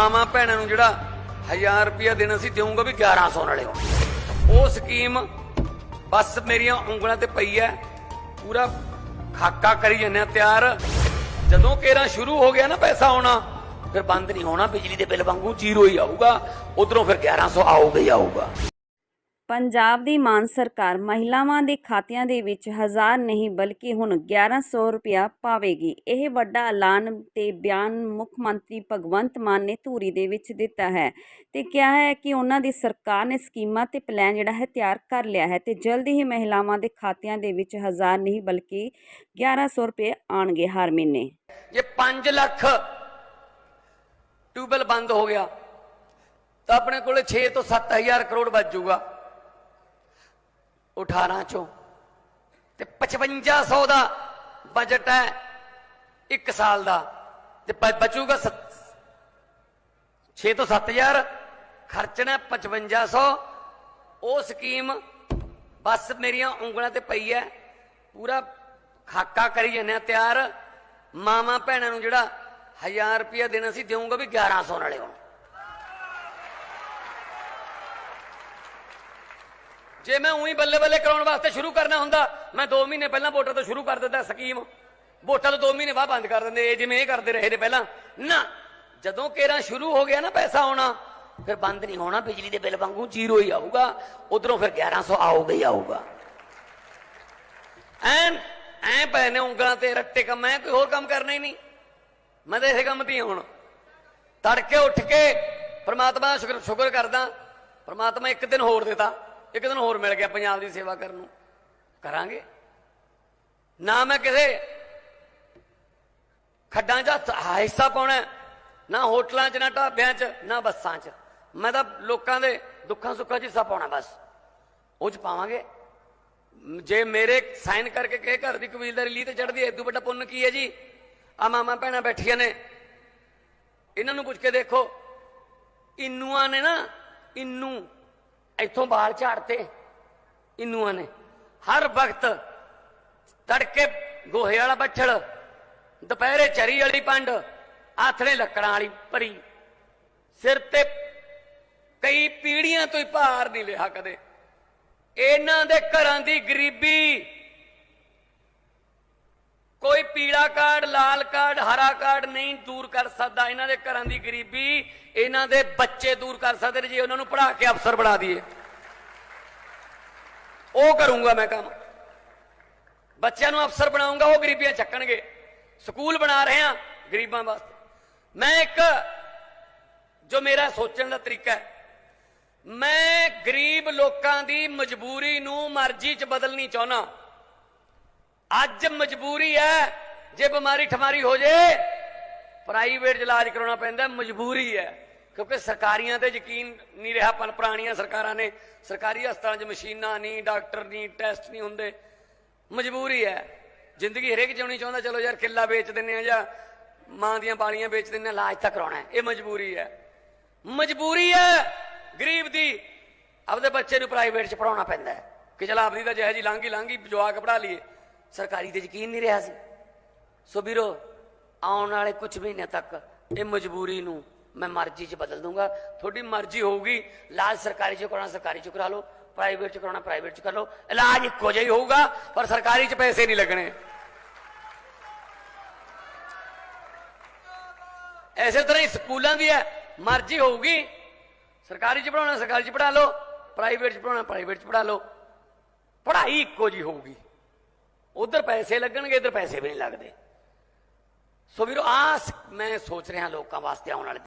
ਮਾਮਾ ਭੈਣਾਂ ਨੂੰ ਜਿਹੜਾ 1000 ਰੁਪਇਆ ਦੇਣਾ ਸੀ ਦੇਵਾਂਗਾ ਵੀ 1100 ਨਾਲੇ ਉਹ। ਸਕੀਮ ਬਸ ਮੇਰੀਆਂ ਉਂਗਲਾਂ ਤੇ ਪਈ ਐ। ਪੂਰਾ ਖਾਕਾ ਕਰੀ ਜੰਨੇ ਤਿਆਰ। ਜਦੋਂ ਕੇਰਾ ਸ਼ੁਰੂ ਹੋ ਗਿਆ ਨਾ ਪੈਸਾ ਆਉਣਾ, ਫਿਰ ਬੰਦ ਨਹੀਂ ਹੋਣਾ, ਬਿਜਲੀ ਦੇ ਬਿੱਲ ਵਾਂਗੂ ਜ਼ੀਰੋ ਹੀ ਆਊਗਾ। ਉਧਰੋਂ ਫਿਰ 1100 ਆਊਗਾ ਹੀ ਆਊਗਾ। ਪੰਜਾਬ ਦੀ ਮਾਨ ਸਰਕਾਰ ਮਹਿਲਾਵਾਂ ਦੇ ਖਾਤਿਆਂ ਦੇ ਵਿੱਚ ਹਜ਼ਾਰ ਨਹੀਂ ਬਲਕਿ ਹੁਣ 1100 ਰੁਪਇਆ ਪਾਵੇਗੀ। ਇਹ ਵੱਡਾ ਐਲਾਨ ਤੇ ਬਿਆਨ ਮੁੱਖ ਮੰਤਰੀ ਭਗਵੰਤ ਮਾਨ ਨੇ ਧੂਰੀ ਦੇ ਵਿੱਚ ਦਿੱਤਾ ਹੈ ਤੇ ਕਿਹਾ ਹੈ ਕਿ ਉਹਨਾਂ ਦੀ ਸਰਕਾਰ ਨੇ ਸਕੀਮਾਂ ਤੇ ਪਲਾਨ ਜਿਹੜਾ ਹੈ ਤਿਆਰ ਕਰ ਲਿਆ ਹੈ ਤੇ ਜਲਦੀ ਹੀ ਮਹਿਲਾਵਾਂ ਦੇ ਖਾਤਿਆਂ ਦੇ ਵਿੱਚ ਹਜ਼ਾਰ ਨਹੀਂ ਬਲਕਿ 1100 ਰੁਪਏ ਆਣਗੇ ਹਰ ਮਹੀਨੇ। ਜੇ 5 ਲੱਖ ਟਿਊਬਲ ਬੰਦ ਹੋ ਗਿਆ ਤਾਂ ਆਪਣੇ ਕੋਲ 6 ਤੋਂ 7000 ਕਰੋੜ ਬਚ ਜਾਊਗਾ। 18 ਚੋਂ। ਤੇ 5500 ਦਾ ਬਜਟ ਹੈ ਇੱਕ ਸਾਲ ਦਾ। ਤੇ ਬ- ਬਚੂਗਾ 6 ਤੋਂ 7000 ਖਰਚਣਾ 5500 ਉਹ ਸਕੀਮ ਬਸ ਮੇਰੀਆਂ ਉਂਗਲਾਂ ਤੇ ਪਈ ਹੈ। ਪੂਰਾ ਖਾਕਾ ਕਰੀ ਜਾਂਦੇ ਜੰਨੇ ਤਿਆਰ। ਮਾਮਾ ਭੈਣਾਂ ਨੂੰ ਜਿਹੜਾ 1000 ਰੁਪਇਆ ਦੇਣਾ ਸੀ ਦੇਵਾਂਗਾ ਵੀ 1100 ਨਾਲੇ ਹੁਣ। ਜੇ ਮੈਂ ਉਹੀ ਬੱਲੇ ਬੱਲੇ ਕਰਾਉਣ ਵਾਸਤੇ ਸ਼ੁਰੂ ਕਰਨਾ ਹੁੰਦਾ, ਮੈਂ 2 ਮਹੀਨੇ ਪਹਿਲਾਂ ਵੋਟਾਂ ਤੋਂ ਸ਼ੁਰੂ ਕਰ ਦਿੰਦਾ ਸਕੀਮ। ਵੋਟਾਂ ਤੋਂ 2 ਮਹੀਨੇ ਬਾਅਦ ਬੰਦ ਕਰ ਦਿੰਦੇ, ਇਹ ਜਿਵੇਂ ਇਹ ਕਰਦੇ ਰਹੇ ਨੇ ਪਹਿਲਾਂ। ਨਾ, ਜਦੋਂ ਕੇਰਾ ਸ਼ੁਰੂ ਹੋ ਗਿਆ ਨਾ ਪੈਸਾ ਆਉਣਾ, ਫਿਰ ਬੰਦ ਨਹੀਂ ਹੋਣਾ, ਬਿਜਲੀ ਦੇ ਬਿੱਲ ਵਾਂਗੂ ਜ਼ੀਰੋ ਹੀ ਆਊਗਾ, ਉਧਰੋਂ ਫਿਰ 1100 ਆਊਗਾ ਹੀ ਆਊਗਾ। ਐਂ ਐ ਪਏ ਨੇ ਉਂਗਲਾਂ ਤੇ ਰੱਟੇ ਕੰਮ ਮੈਂ ਕੋਈ ਹੋਰ ਕੰਮ ਕਰਨਾ ਹੀ ਨਹੀਂ। ਮੈਂ ਤਾਂ ਇਸੇ ਕੰਮ ਤੇ ਹੀ ਹੁਣ। ਤੜਕੇ ਉੱਠ ਕੇ ਪ੍ਰਮਾਤਮਾ ਸ਼ੁਕਰ ਸ਼ੁਕਰ ਕਰਦਾ, ਪ੍ਰਮਾਤਮਾ ਇੱਕ ਦਿਨ ਹੋਰ ਦਿੱਤਾ। ਇੱਕ ਦਿਨ ਹੋਰ ਮਿਲ ਗਿਆ ਪੰਜਾਬ ਦੀ ਸੇਵਾ ਕਰਨ ਨੂੰ। ਕਰਾਂਗੇ। ਨਾ ਮੈਂ ਕਿਸੇ ਖੱਡਾਂ 'ਚ ਹਿੱਸਾ ਪਾਉਣਾ ਨਾ ਹੋਟਲਾਂ 'ਚ, ਨਾ ਢਾਬਿਆਂ 'ਚ, ਨਾ ਬੱਸਾਂ 'ਚ। ਮੈਂ ਤਾਂ ਲੋਕਾਂ ਦੇ ਦੁੱਖਾਂ ਸੁੱਖਾਂ 'ਚ ਹਿੱਸਾ ਪਾਉਣਾ ਬਸ। ਉਹ 'ਚ ਪਾਵਾਂਗੇ। ਜੇ ਮੇਰੇ ਸਾਈਨ ਕਰਕੇ ਕਿਸੇ ਘਰ ਦੀ ਕਬੀਲਦਾਰੀ ਲਈ ਤੇ ਚੜਦੀ ਐ ਇਦੋਂ ਵੱਡਾ ਪੁੰਨ ਕੀ ਹੈ ਜੀ? ਆ ਮਾਮਾ ਭੈਣਾਂ ਬੈਠੀਆਂ ਨੇ। ਇਹਨਾਂ ਨੂੰ ਪੁੱਛ ਕੇ ਦੇਖੋ। ਇਨੂਆਂ ਨੇ ਨਾ, ਇਨੂ ਇੱਥੋਂ ਬਾਲ ਝਾੜਤੇ ਇਨੂਆਂ ਨੇ। ਹਰ ਵਕਤ ਤੜਕੇ ਗੋਹੇ ਵਾਲਾ ਬੱਛੜ, ਦੁਪਹਿਰੇ ਚਰੀ ਵਾਲੀ ਪੰਡ, ਆਥਣੇ ਲੱਕੜਾਂ ਵਾਲੀ ਭਰੀ ਸਿਰ ਤੇ ਕਈ ਪੀੜੀਆਂ ਤੋਂ ਹੀ ਭਾਰ ਨਹੀਂ ਲਿਆ ਕਦੇ। ਇਹਨਾਂ ਦੇ ਘਰਾਂ ਦੀ ਗਰੀਬੀ ਕੋਈ ਪੀਲਾ ਕਾਰਡ, ਲਾਲ ਕਾਰਡ, ਹਰਾ ਕਾਰਡ ਨਹੀਂ ਦੂਰ ਕਰ ਸਕਦਾ। ਇਹਨਾਂ ਦੇ ਘਰਾਂ ਦੀ ਗਰੀਬੀ ਇਹਨਾਂ ਦੇ ਬੱਚੇ ਦੂਰ ਕਰ ਸਕਦੇ ਨੇ, ਜੇ ਉਹਨਾਂ ਨੂੰ ਪੜ੍ਹਾ ਕੇ ਅਫਸਰ ਬਣਾ ਦਈਏ। ਉਹ ਕਰੂੰਗਾ ਮੈਂ ਕੰਮ। ਬੱਚਿਆਂ ਨੂੰ ਅਫਸਰ ਬਣਾਉਂਗਾ, ਉਹ ਗਰੀਬੀਆਂ ਚੱਕਣਗੇ। ਸਕੂਲ ਬਣਾ ਰਹੇ ਹਾਂ ਗਰੀਬਾਂ ਵਾਸਤੇ। ਮੈਂ ਇੱਕ ਜੋ ਮੇਰਾ ਸੋਚਣ ਦਾ ਤਰੀਕਾ ਹੈ, ਮੈਂ ਗਰੀਬ ਲੋਕਾਂ ਦੀ ਮਜਬੂਰੀ ਨੂੰ ਮਰਜ਼ੀ 'ਚ ਬਦਲਣੀ ਚਾਹੁੰਦਾ। ਅੱਜ ਮਜਬੂਰੀ ਹੈ ਜੇ ਬਿਮਾਰੀ ਠਮਾਰੀ ਹੋ ਜੇ ਪ੍ਰਾਈਵੇਟ ਇਲਾਜ ਕਰਾਉਣਾ ਪੈਂਦਾ, ਮਜਬੂਰੀ ਹੈ। ਕਿਉਂਕਿ ਸਰਕਾਰੀਆਂ ਤੇ ਯਕੀਨ ਨਹੀਂ ਰਿਹਾ ਪਨ ਪੁਰਾਣੀਆਂ ਸਰਕਾਰਾਂ ਨੇ। ਸਰਕਾਰੀ ਹਸਪਤਾਲਾਂ 'ਚ ਮਸ਼ੀਨਾਂ ਨਹੀਂ, ਡਾਕਟਰ ਨਹੀਂ, ਟੈਸਟ ਨਹੀਂ ਹੁੰਦੇ। ਮਜਬੂਰੀ ਹੈ। ਜ਼ਿੰਦਗੀ ਹਰੇਕ ਜਿਉਣੀ ਚਾਹੁੰਦਾ, ਚਲੋ ਯਾਰ ਕਿੱਲਾ ਵੇਚ ਦਿੰਨੇ ਆ ਜਾਂ ਮਾਂ ਦੀਆਂ ਬਾਲੀਆਂ ਵੇਚ ਦਿੰਨੇ ਆ ਇਲਾਜ ਤਾਂ ਕਰਾਉਣਾ ਇਹ ਮਜਬੂਰੀ ਹੈ। ਮਜਬੂਰੀ ਹੈ, ਗਰੀਬ ਦੀ ਆਪਦੇ ਬੱਚੇ ਨੂੰ ਪ੍ਰਾਈਵੇਟ 'ਚ ਪੜਾਉਣਾ ਪੈਂਦਾ ਕਿ ਚਲ ਆਪਦੀ ਤਾਂ ਜਿਹੇ ਜੀ ਲਾਂਗੀ ਲਾਂਗੀ ਜਵਾਕ ਪੜਾ ਲਈਏ। ਸਰਕਾਰੀ ਤੇ ਯਕੀਨ ਨਹੀਂ ਰਿਹਾ ਸੀ। ਸੋ ਵੀਰੋ, ਆਉਣ ਵਾਲੇ ਕੁਝ ਮਹੀਨੇ ਤੱਕ ਇਹ ਮਜਬੂਰੀ ਨੂੰ ਮੈਂ ਮਰਜ਼ੀ 'ਚ ਬਦਲ ਦੂੰਗਾ ਤੁਹਾਡੀ ਮਰਜ਼ੀ ਹੋਊਗੀ ਇਲਾਜ ਸਰਕਾਰੀ 'ਚ ਕਰਾਉਣਾ, ਸਰਕਾਰੀ 'ਚ ਕਰਾ ਲਓ ਪ੍ਰਾਈਵੇਟ 'ਚ ਕਰਾਉਣਾ ਪ੍ਰਾਈਵੇਟ 'ਚ ਕਰ ਲਓ। ਇਲਾਜ ਇੱਕੋ ਜਿਹਾ ਹੀ ਹੋਊਗਾ, ਪਰ ਸਰਕਾਰੀ 'ਚ ਪੈਸੇ ਨਹੀਂ ਲੱਗਣੇ। ਐਸੇ ਤਰ੍ਹਾਂ ਹੀ ਸਕੂਲਾਂ ਦੀ ਹੈ, ਮਰਜ਼ੀ ਹੋਊਗੀ। ਸਰਕਾਰੀ 'ਚ ਪੜਾਉਣਾ ਸਰਕਾਰੀ 'ਚ ਪੜਾ ਲਓ ਪ੍ਰਾਈਵੇਟ 'ਚ ਪੜਾਉਣਾ ਪ੍ਰਾਈਵੇਟ 'ਚ ਪੜਾ ਲਓ। ਪੜ੍ਹਾਈ ਇੱਕੋ ਜੀ ਹੋਊਗੀ। ਉਧਰ ਪੈਸੇ ਲੱਗਣਗੇ ਇਧਰ ਪੈਸੇ ਵੀ ਨਹੀਂ ਲੱਗਦੇ। ਸੋ ਵੀਰੋ ਆਸ ਮੈਂ ਸੋਚ ਰਿਹਾ ਲੋਕਾਂ ਵਾਸਤੇ ਆਉਣ ਵਾਲੇ